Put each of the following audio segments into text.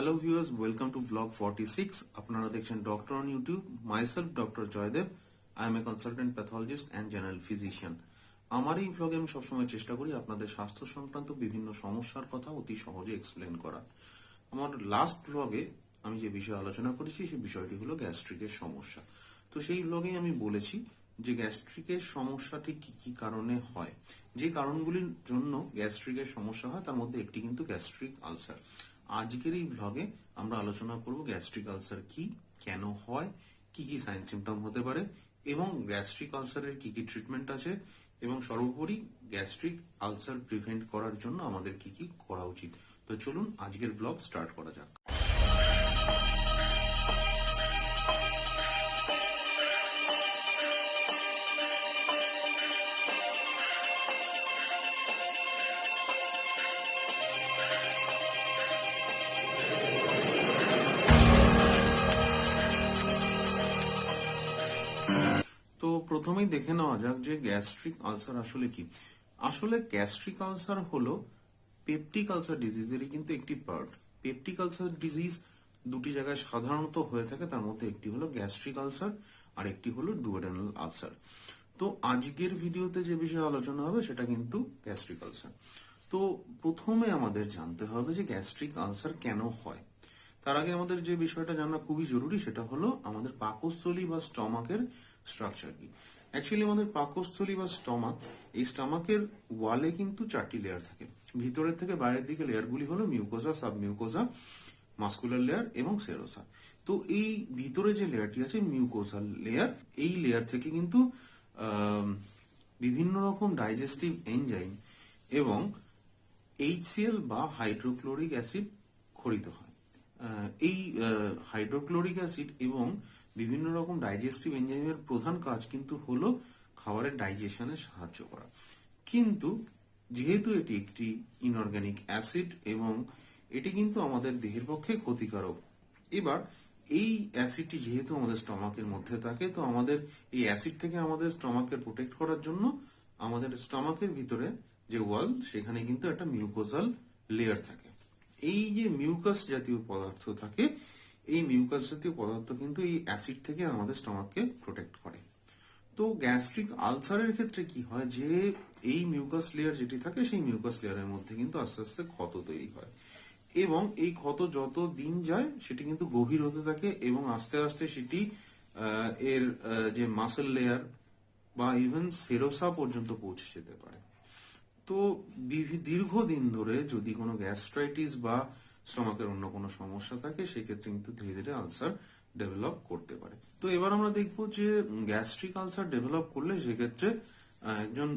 Hello viewers welcome to blog forty six আপনারা দেখছেন doctor on YouTube myself doctor Joydev I am a consultant pathologist and general physician আমার এই ব্লগে আমি সবসময় চেষ্টা করি আপনাদের স্বাস্থ্য সংক্রান্ত বিভিন্ন সমস্যার কথা অতি সহজে এক্সপ্লেন করা আমার লাস্ট ব্লগে আমি যে বিষয়ে আলোচনা করেছি, সেই বিষয়টি হলো গ্যাস্ট্রিকের সমস্যা। তো সেই ব্লগেই আমি বলেছি যে গ্যাস্ট্রিকের সমস্যাটি কি কি কারণে হয়। যে কারণগুলির জন্য গ্যাস্ট্রিকের সমস্যা হয়, তার মধ্যে একটি কিন্তু গ্যাস্ট্রিক আলসার আজকের এই ব্লগে আমরা আলোচনা করব গ্যাস্ট্রিক আলসার কি, কেন হয়, কি কি সাইন সিমটম হতে পারে, এবং গ্যাস্ট্রিক আলসারের কি কি ট্রিটমেন্ট আছে, এবং সর্বোপরি গ্যাস্ট্রিক আলসার প্রিভেন্ট করার জন্য আমাদের কি কি করা উচিত। তো চলুন আজকের ব্লগ স্টার্ট করা যাক। প্রথমেই দেখে নেওয়া যাক যে গ্যাস্ট্রিক আলসার আসলে কি। আসলে গ্যাস্ট্রিক আলসার হলো পেপটিক আলসার ডিজিজেরই কিন্তু একটি পার্ট। পেপটিক আলসার ডিজিজ দুটি জায়গায় সাধারণত হয়ে থাকে, তার মধ্যে একটি হলো গ্যাস্ট্রিক আলসার আর একটি হলো ডুওডেনাল আলসার। তো আজকের ভিডিওতে যে বিষয়ে আলোচনা হবে সেটা কিন্তু গ্যাস্ট্রিক আলসার। তো প্রথমে আমাদের জানতে হবে যে গ্যাস্ট্রিক আলসার কেন হয়। তার আগে আমাদের যে বিষয়টা জানা খুবই জরুরি, সেটা হলো আমাদের পাকস্থলী বা স্টমাকের স্ট্রাকচার কি? অ্যাকচুয়ালি আমাদের পাকস্থলী বা স্টমাক এই স্টমাকের ওয়ালে কিন্তু চারটি লেয়ার থাকে। ভিতরের থেকে বাইরের দিকে লেয়ারগুলি হলো mucosa sub mucosa muscular layer এবং সেরোসা তো এই ভিতরে যে লেয়ারটি আছে মিউকোসা লেয়ার এই লেয়ার থেকে কিন্তু বিভিন্ন রকম ডাইজেস্টিভ এনজাইম এবং এইচসিএল বা হাইড্রোক্লোরিক অ্যাসিড খরিত হয়। এই হাইড্রোক্লোরিক অ্যাসিড এবং বিভিন্ন রকম ডাইজেস্টিভ এনজাইমের প্রধান কাজ কিন্তু হলো খাবারের ডাইজেশনে সাহায্য করা। কিন্তু যেহেতু এটি একটি ইনঅর্গানিক অ্যাসিড এবং এটি কিন্তু আমাদের দেহের পক্ষে ক্ষতিকারক, এবার এই অ্যাসিডটি যেহেতু আমাদের স্টমাকের মধ্যে থাকে, তো আমাদের এই অ্যাসিড থেকে আমাদের স্টমাককে প্রোটেক্ট করার জন্য আমাদের স্টমাকের ভিতরে যে ওয়াল সেখানে কিন্তু একটা মিউকোজাল লেয়ার থাকে। এই যে মিউকাস জাতীয় পদার্থ থাকে এই মিউকাস জাতীয় পদার্থ কিন্তু এই অ্যাসিড থেকে আমাদের স্টমাককে প্রোটেক্ট করে। তো গ্যাস্ট্রিক আলসারের ক্ষেত্রে কি হয় যে, এই মিউকাস লেয়ার যেটি থাকে, সেই মিউকাস লেয়ারের মধ্যে কিন্তু আস্তে আস্তে ক্ষত তৈরি হয়। এবং এই ক্ষত যত দিন যায়, সেটি কিন্তু গভীর হতে থাকে এবং আস্তে আস্তে সেটি এর যে মাসেল লেয়ার বা ইভেন সেরোসা পর্যন্ত পৌঁছে যেতে পারে। তো দীর্ঘদিন ধরে যদি কোনো গ্যাস্ট্রাইটিস বা স্টমাকের অন্য কোনো সমস্যা থাকে, সেক্ষেত্রে কিন্তু ধীরে ধীরে আলসার ডেভেলপ করতে পারে। তো এবার আমরা দেখব যে গ্যাস্ট্রিক আলসার ডেভেলপ করলে সেক্ষেত্রে একজন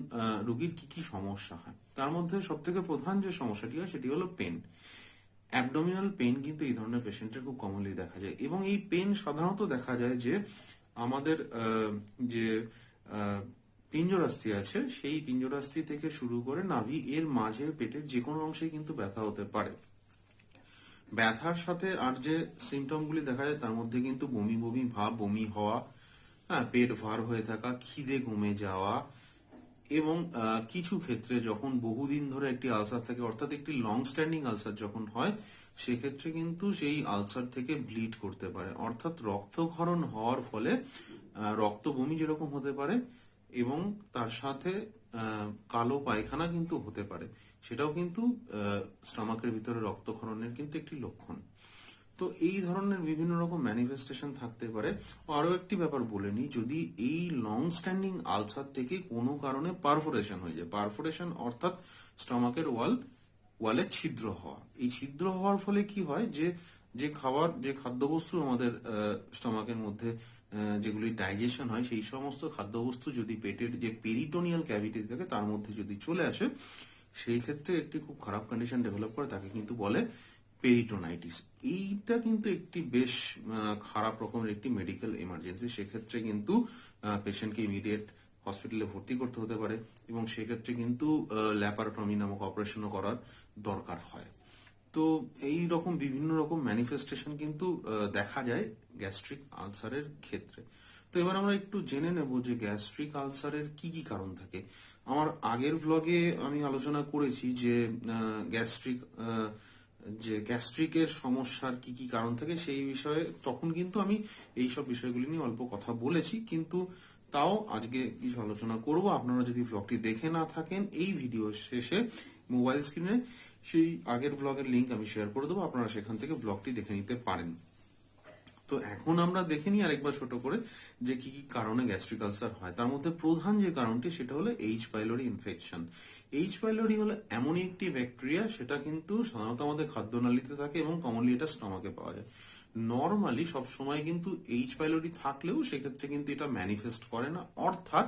রোগীর কি কি সমস্যা হয়। তার মধ্যে সব থেকে প্রধান যে সমস্যাটি হয় সেটি হলো পেন। অ্যাবডোমিনাল পেন কিন্তু এই ধরনের পেশেন্টের খুব কমনলি দেখা যায়। এবং এই পেন সাধারণত দেখা যায় যে আমাদের যে পিঞ্জরাস্থি আছে, সেই পিঞ্জরাস্থি থেকে শুরু করে নাভি এর মাঝে পেটের যে কোনো অংশে কিন্তু ব্যথা হতে পারে। ব্যথার সাথে আর যে সিমটম গুলি দেখা যায়, তার মধ্যে কিন্তু বমি বমি, ভাব, বমি হওয়া হ্যাঁ পেট ভার হয়ে থাকা, খিদে কমে যাওয়া এবং কিছু ক্ষেত্রে যখন বহুদিন ধরে একটি আলসার থাকে, অর্থাৎ একটি লং স্ট্যান্ডিং আলসার যখন হয়, সেক্ষেত্রে কিন্তু সেই আলসার থেকে ব্লিড করতে পারে। অর্থাৎ রক্তক্ষরণ হওয়ার ফলে রক্ত বমি যেরকম হতে পারে এবং তার সাথে কালো পায়খানা কিন্তু হতে পারে। সেটাও কিন্তু স্টমাকের ভিতরে রক্তক্ষরণের কিন্তু একটি লক্ষণ। তো এই ধরনের বিভিন্ন রকম ম্যানিফেস্টেশন থাকতে পারে। আরও একটি ব্যাপার বলে নিই, যদি এই লং স্ট্যান্ডিং আলসার থেকে কোনো কারণে পারফোরেশন হয়ে যায় পারফোরেশন অর্থাৎ স্টমাকের ওয়াল, ওয়ালে ছিদ্র হওয়া। এই ছিদ্র হওয়ার ফলে কি হয় যে যে খাবার, যে খাদ্যবস্তু আমাদের স্টমাকের মধ্যে যেগুলি ডাইজেশন হয়, সেই সমস্ত খাদ্যবস্তু যদি পেটের যে পেরিটোনিয়াল ক্যাভিটি থাকে, তার মধ্যে যদি চলে আসে, সেই ক্ষেত্রে একটি খুব খারাপ কন্ডিশন ডেভেলপ করে, তাকে কিন্তু বলে পেরিটোনাইটিস এইটা কিন্তু একটি বেশ খারাপ রকমের একটি মেডিকেল এমার্জেন্সি সেক্ষেত্রে কিন্তু পেশেন্টকে ইমিডিয়েট হসপিটালে ভর্তি করতে হতে পারে এবং সেক্ষেত্রে কিন্তু ল্যাপারোটমি নামক অপারেশনও করার দরকার হয়। তো এই রকম বিভিন্ন রকম ম্যানিফেস্টেশন কিন্তু দেখা যায় গ্যাস্ট্রিক আলসারের ক্ষেত্রে। তো এবার আমরা একটু জেনে নেব যে গ্যাস্ট্রিক আলসারের কি কি কারণ থাকে। আমার আগের ব্লগে আমি আলোচনা করেছি যে গ্যাস্ট্রিক যে গ্যাস্ট্রিকের সমস্যার কি কি কারণ থাকে সেই বিষয়ে তখন কিন্তু আমি এই সব বিষয়গুলি নিয়ে অল্প কথা বলেছি। কিন্তু তাও আজকে কিছু আলোচনা করব। আপনারা যদি ব্লগটি দেখে না থাকেন, এই ভিডিও শেষে মোবাইল স্ক্রিনে সেই আগের ব্লগের লিঙ্ক আমি শেয়ার করে দেবো, আপনারা সেখান থেকে ব্লগটি দেখে নিতে পারেন। তো এখন আমরা দেখে নিই আরেকবার ছোট করে যে কি কি কারণে গ্যাস্ট্রিক আলসার হয়। তার মধ্যে প্রধান যে কারণটি, সেটা হলো H pylori infection H pylori হলো এমনই একটি ব্যাকটেরিয়া সেটা কিন্তু সাধারণত আমাদের খাদ্যনালীতে থাকে এবং কমনলি এটা স্টমাকে পাওয়া যায়। নর্মালি সব সময় কিন্তু এইচ পাইলোরি থাকলেও সেক্ষেত্রে কিন্তু এটা ম্যানিফেস্ট করে না। অর্থাৎ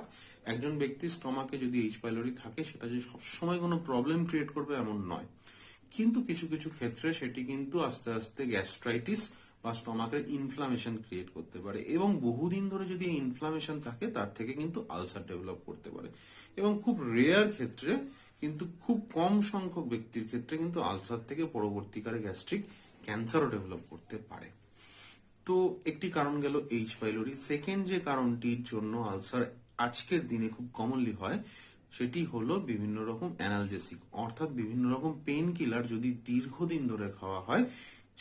একজন ব্যক্তির স্টমাকে যদি এইচ পাইলোরি থাকে, সেটা যে সবসময় কোনো প্রবলেম ক্রিয়েট করবে এমন নয়। কিন্তু কিছু কিছু ক্ষেত্রে সেটি কিন্তু আস্তে আস্তে গ্যাস্ট্রাইটিস বা স্টমাকের ইনফ্লামেশন ক্রিয়েট করতে পারে এবং বহুদিন ধরে যদি ইনফ্লামেশন থাকে, তার থেকে কিন্তু আলসার ডেভেলপ করতে পারে। এবং খুব রেয়ার ক্ষেত্রে কিন্তু খুব কম সংখ্যক ব্যক্তির ক্ষেত্রে কিন্তু আলসার থেকে পরবর্তীকালে গ্যাস্ট্রিক ক্যান্সারও ডেভেলপ করতে পারে। তো একটি কারণ গেল এইচ পাইলোরি সেকেন্ড যে কারণটির জন্য আলসার আজকের দিনে খুব কমনলি হয় সেটি হলো বিভিন্ন রকম অ্যানালজেসিক অর্থাৎ বিভিন্ন রকম পেন কিলার যদি দীর্ঘদিন ধরে খাওয়া হয়,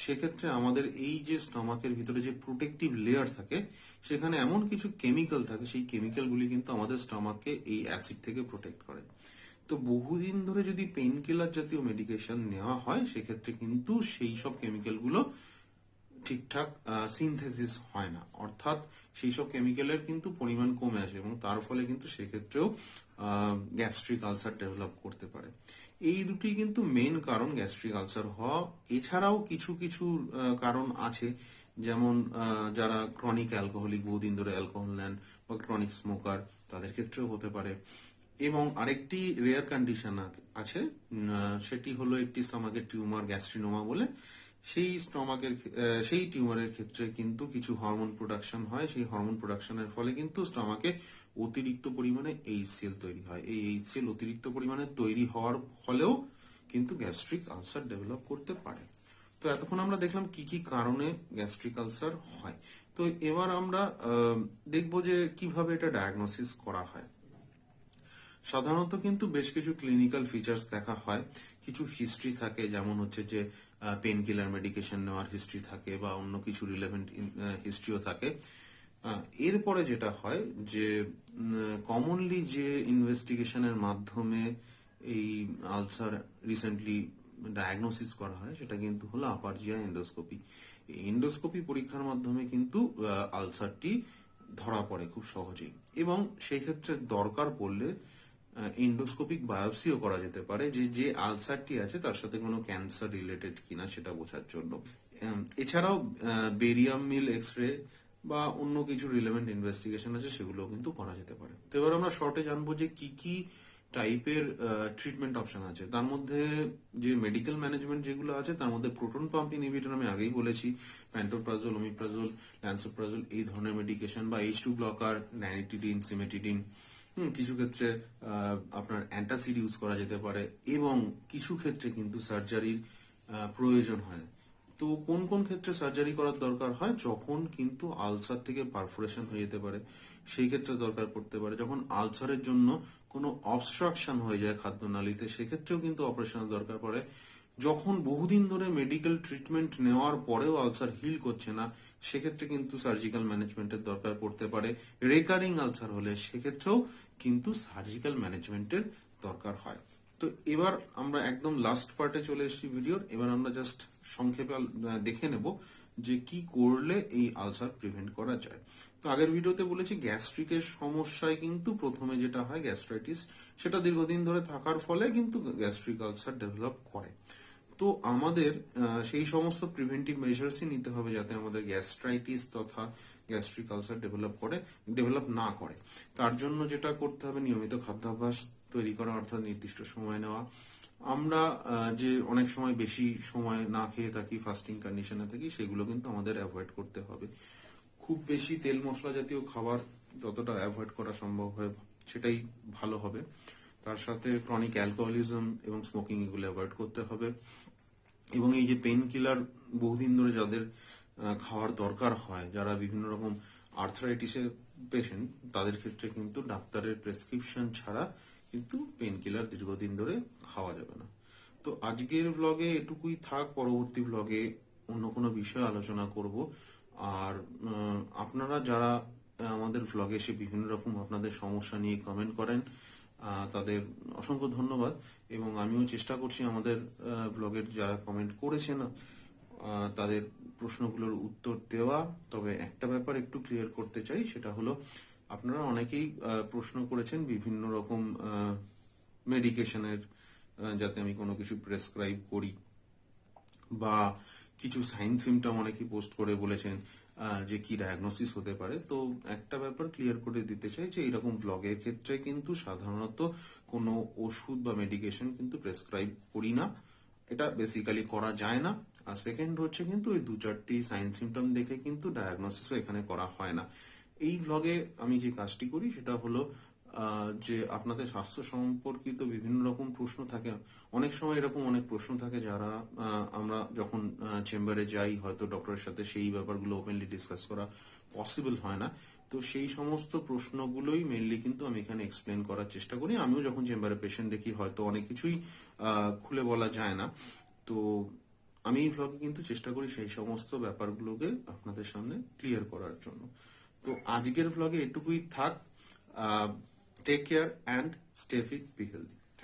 সেক্ষেত্রে আমাদের এই যে স্টমাকের ভিতরে যে প্রোটেক্টিভ লেয়ার থাকে, সেখানে এমন কিছু কেমিক্যাল থাকে, সেই কেমিক্যালগুলি কিন্তু আমাদের স্টমাককে এই অ্যাসিড থেকে প্রোটেক্ট করে। তো বহুদিন ধরে যদি পেন কিলার জাতীয় মেডিকেশন নেওয়া হয়, সেক্ষেত্রে কিন্তু সেই সব কেমিক্যালগুলো ঠিকঠাক সিনথেসিস হয় না। অর্থাৎ সেই সব কেমিক্যালের কিন্তু পরিমাণ কমে আসে এবং তার ফলে কিন্তু সেক্ষেত্রেও গ্যাস্ট্রিক আলসার ডেভেলপ করতে পারে। এই দুটি কিন্তু মেন কারণ গ্যাস্ট্রিক আলসার হওয়া। এছাড়াও কিছু কিছু কারণ আছে। যেমন যারা ক্রনিক অ্যালকোহলিক বহুদিন ধরে অ্যালকোহল নেন বা ক্রনিক স্মোকার তাদের ক্ষেত্রেও হতে পারে। এবং আরেকটি রেয়ার কন্ডিশন আছে সেটি হলো একটি স্টমাকের টিউমার গ্যাস্ট্রিনোমা বলে। সেই স্টমাকের সেই টিউমারের ক্ষেত্রে কিন্তু কিছু হরমোন প্রোডাকশন হয়। সেই হরমোন প্রোডাকশনের ফলে কিন্তু স্টমাকে অতিরিক্ত পরিমাণে এইচসিএল তৈরি হয়। এই এইচসিএল অতিরিক্ত পরিমাণে তৈরি হওয়ার ফলেও কিন্তু গ্যাস্ট্রিক আলসার ডেভেলপ করতে পারে। তো এতক্ষণ আমরা দেখলাম কি কি কারণে গ্যাস্ট্রিক আলসার হয়। তো এবার আমরা দেখব যে কীভাবে এটা ডায়াগনোসিস করা হয়। সাধারণত কিন্তু বেশ কিছু ক্লিনিক্যাল ফিচার্স দেখা হয়। কিছু হিস্ট্রি থাকে, যেমন হচ্ছে যে পেন কিলার মেডিকেশন নেওয়ার হিস্ট্রি থাকে বা অন্য কিছু রিলেভেন্ট হিস্ট্রিও থাকে। এরপরে যেটা হয় যে কমনলি যে ইনভেস্টিগেশনের মাধ্যমে এই আলসার রিসেন্টলি ডায়াগনোসিস করা হয়, সেটা কিন্তু হলো আপারজিয়া এন্ডোস্কোপি এই এন্ডোস্কোপি পরীক্ষার মাধ্যমে কিন্তু আলসারটি ধরা পড়ে খুব সহজেই। এবং সেই ক্ষেত্রে দরকার পড়লে এন্ডোস্কোপিক বায়োপসিও করা যেতে পারে, যে যে আলসারটি আছে তার সাথে কোনো ক্যান্সার রিলেটেড কিনা সেটা বোঝার জন্য। এছাড়াও বেরিয়াম মিল এক্স রে বা অন্য কিছু রিলেভেন্ট ইনভেস্টিগেশন আছে সেগুলো কিন্তু করা যেতে পারে। তো এবার আমরা শর্টে জানব যে কি কি টাইপের ট্রিটমেন্ট অপশন আছে। তার মধ্যে যে মেডিকেল ম্যানেজমেন্ট যেগুলো আছে, তার মধ্যে প্রোটন পাম্প ইনহিবিটর আমি আগেই বলেছি প্যান্টোপ্রাজল ওমিপ্রাজল ল্যান্সোপ্রাজল এই ধরনের মেডিকেশন বা H two blocker ranitidine cimetidine হুম, কিছু ক্ষেত্রে আপনার অ্যান্টাসিড ইউজ করা যেতে পারে এবং কিছু ক্ষেত্রে কিন্তু সার্জারির প্রয়োজন হয়। তো কোন কোন ক্ষেত্রে সার্জারি করার দরকার হয়? যখন কিন্তু আলসার থেকে পারফোরেশন হয়ে যেতে পারে সেই ক্ষেত্রে দরকার পড়তে পারে। যখন আলসারের জন্য কোনো অবস্ট্রাকশন হয়ে যায় খাদ্যনালীতে সেক্ষেত্রেও কিন্তু অপারেশনের দরকার পড়ে। যখন বহুদিন ধরে মেডিকেল ট্রিটমেন্ট নেওয়ার পরেও আলসার হিল করছে না, সেক্ষেত্রে কিন্তু সার্জিক্যাল ম্যানেজমেন্টের দরকার পড়তে পারে। রেকারিং আলসার হলে সেক্ষেত্রেও কিন্তু সার্জিক্যাল ম্যানেজমেন্টের দরকার হয়। তো এবার আমরা একদম লাস্ট পার্টে চলে এসেছি ভিডিওর এবার আমরা জাস্ট সংক্ষেপে দেখে নেব যে কি করলে এই আলসার প্রিভেন্ট করা যায়। তো আগের ভিডিওতে বলেছি গ্যাস্ট্রিকের সমস্যায় কিন্তু প্রথমে যেটা হয় গ্যাস্ট্রাইটিস সেটা দীর্ঘদিন ধরে থাকার ফলে কিন্তু গ্যাস্ট্রিক আলসার ডেভেলপ করে। তো আমাদের সেই সমস্ত প্রিভেন্টিভ মেজার্সই নিতে হবে যাতে আমাদের গ্যাস্ট্রাইটিস তথা গ্যাস্ট্রিক আলসার ডেভেলপ করে ডেভেলপ না করে। তার জন্য যেটা করতে হবে, নিয়মিত খাদ্যাভ্যাস তৈরি করা, অর্থাৎ নির্দিষ্ট সময় নেওয়া। আমরা যে অনেক সময় বেশি সময় না খেয়ে থাকি ফাস্টিং কন্ডিশনে থাকি, সেগুলো কিন্তু আমাদের অ্যাভয়েড করতে হবে। খুব বেশি তেল মশলা জাতীয় খাবার যতটা অ্যাভয়েড করা সম্ভব হয়, সেটাই ভালো হবে। তার সাথে ক্রনিক অ্যালকোহলিজম এবং স্মোকিং এগুলো অ্যাভয়েড করতে হবে। এবং এই যে পেন কিলার বহুদিন ধরে যাদের খাওয়ার দরকার হয়, যারা বিভিন্ন রকম আর্থারাইটিসের পেশেন্ট তাদের ক্ষেত্রে কিন্তু ডাক্তারের প্রেসক্রিপশন ছাড়া কিন্তু পেন কিলার দীর্ঘদিন ধরে খাওয়া যাবে না। তো আজকের ব্লগে এটুকুই থাক, পরবর্তী ব্লগে অন্য কোনো বিষয়ে আলোচনা করব। আর আপনারা যারা আমাদের ব্লগে এসে বিভিন্ন রকম আপনাদের সমস্যা নিয়ে কমেন্ট করেন তাদের অসংখ্য ধন্যবাদ এবং আমিও চেষ্টা করছি আমাদের ব্লগের যারা কমেন্ট করেছেন তাদের প্রশ্নগুলোর উত্তর দেওয়া। তবে একটা ব্যাপার একটু ক্লিয়ার করতে চাই, সেটা হলো আপনারা অনেকেই প্রশ্ন করেছেন বিভিন্ন রকম মেডিকেশনের যাতে আমি কোনো কিছু প্রেসক্রাইব করি। বা কিছু সাইন সিমটম অনেকেই পোস্ট করে বলেছেন। যে কি ডায়াগনোসিস হতে পারে, তো একটা ব্যাপার ক্লিয়ার করে দিতে চাই যে এরকম ব্লগের ক্ষেত্রে কিন্তু সাধারণত কোনো ওষুধ বা মেডিকেশন কিন্তু প্রেসক্রাইব করি না। এটা বেসিক্যালি করা যায় না। আর সেকেন্ড হচ্ছে কিন্তু ওই দু চারটি সাইন সিমটম দেখে কিন্তু ডায়াগনোসিসও এখানে করা হয় না। এই ব্লগে আমি যে কাজটি করি সেটা হলো যে আপনাদের স্বাস্থ্য সম্পর্কিত বিভিন্ন রকম প্রশ্ন থাকে। অনেক সময় এরকম অনেক প্রশ্ন থাকে যারা আমরা যখন চেম্বারে যাই, হয়তো ডক্টরের সাথে সেই ব্যাপারগুলো ওপেনলি ডিসকাস করা পসিবল হয় না। তো সেই সমস্ত প্রশ্নগুলোই মেনলি কিন্তু আমি এখানে এক্সপ্লেন করার চেষ্টা করি। আমিও যখন চেম্বারে পেশেন্ট দেখি, হয়তো অনেক কিছুই খুলে বলা যায় না। তো আমি এই ভ্লগে কিন্তু চেষ্টা করি সেই সমস্ত ব্যাপারগুলোকে আপনাদের সামনে ক্লিয়ার করার জন্য। তো আজকের ভ্লগে এটুকুই থাক। Take care and stay fit be healthy